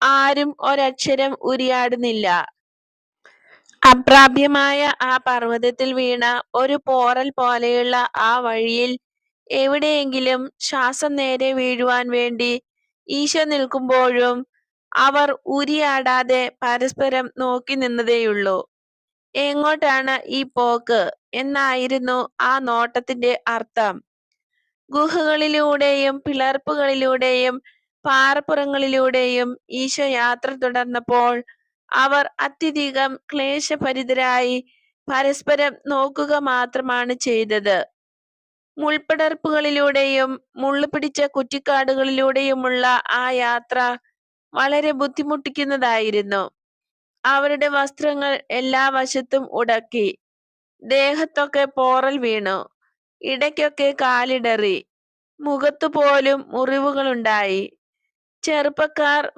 ആരും ഒരക്ഷരം ഉരിയാടുന്നില്ല. അപ്രാപ്യമായ ആ പർവതത്തിൽ വീണ ഒരു പോറൽ പോലെയുള്ള ആ വഴിയിൽ എവിടെയെങ്കിലും ശ്വാസം നേരെ വീഴുവാൻ വേണ്ടി ഈശോ നിൽക്കുമ്പോഴും അവർ ഉരിയാടാതെ പരസ്പരം നോക്കി നിന്നതേയുള്ളൂ എങ്ങോട്ടാണ് ഈ പോക്ക് എന്നായിരുന്നു ആ നോട്ടത്തിന്റെ അർത്ഥം. ഗുഹകളിലൂടെയും പിളർപ്പുകളിലൂടെയും പാറപ്പുറങ്ങളിലൂടെയും ഈശോ യാത്ര തുടർന്നപ്പോൾ അവർ അത്യധികം ക്ലേശഭരിതരായി പരസ്പരം നോക്കുക മാത്രമാണ് ചെയ്തത്. മുൾപടർപ്പുകളിലൂടെയും മുള്ളുപിടിച്ച കുറ്റിക്കാടുകളിലൂടെയുമുള്ള ആ യാത്ര വളരെ ബുദ്ധിമുട്ടിക്കുന്നതായിരുന്നു. അവരുടെ വസ്ത്രങ്ങൾ എല്ലാ വശത്തും ഉടക്കി. ദേഹത്തൊക്കെ പോറൽ വീണു. ഇടയ്ക്കൊക്കെ കാലിടറി. മുഖത്തു മുഖത്തുപോലും മുറിവുകളുണ്ടായി. ചെറുപ്പക്കാർ